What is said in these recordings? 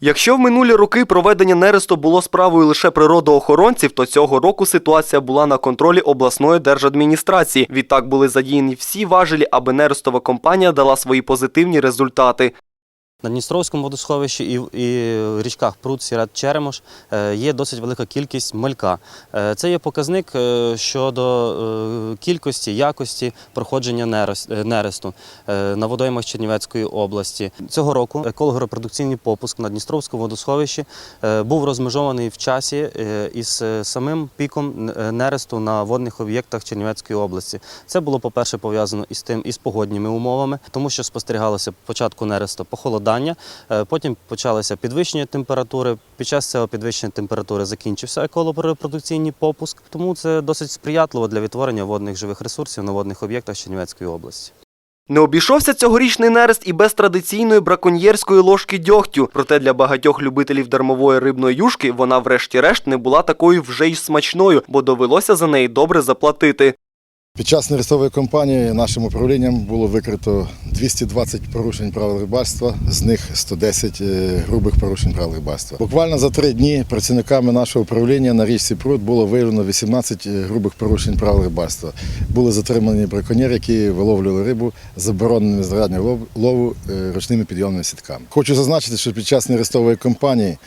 Якщо в минулі роки проведення нересту було справою лише природоохоронців, то цього року ситуація була на контролі обласної держадміністрації. Відтак були задіяні всі важелі, аби нерестова компанія дала свої позитивні результати. На Дністровському водосховищі і, і річках Прут, Сірет, Черемош е, є досить велика кількість малька. Е, Це є показник е, щодо кількості, якості проходження нересту на водоймах Чернівецької області. Цього року еколого-репродукційний попуск на Дністровському водосховищі був розмежований в часі із самим піком нересту на водних об'єктах Чернівецької області. Це було, по-перше, пов'язано із тим із погодніми умовами, тому що спостерігалося початку нересту похолодання, е, потім почалося підвищення температури. Під час цього підвищення температури закінчився еколорепродукційний попуск. Тому це досить сприятливо для відтворення водних живих ресурсів на водних об'єктах Чернівецької області. Не обійшовся цьогорічний нерест і без традиційної браконьєрської ложки дьогтю. Проте для багатьох любителів дармової рибної юшки вона, врешті-решт, не була такою вже й смачною, бо довелося за неї добре заплатити. Під час нерестової кампанії нашим управлінням було викрито 220 порушень правил рибальства, з них 110 е, грубих порушень правил рибальства. Буквально за три дні працівниками нашого управління на річці Пруд було виявлено 18 грубих порушень правил рибальства. Були затримані браконьєри, які виловлювали рибу забороненими з раднього лов- лову е, ручними підйомними сітками. Хочу зазначити, що під час нерестової кампанії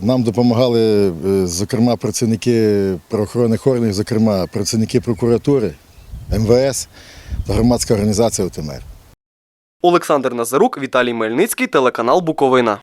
нам допомагали, е, зокрема, працівники правоохоронних органів, зокрема працівники прокуратури, МВС громадська організація ОТМР. Олександр Назарук, Віталій Мельницький, телеканал Буковина.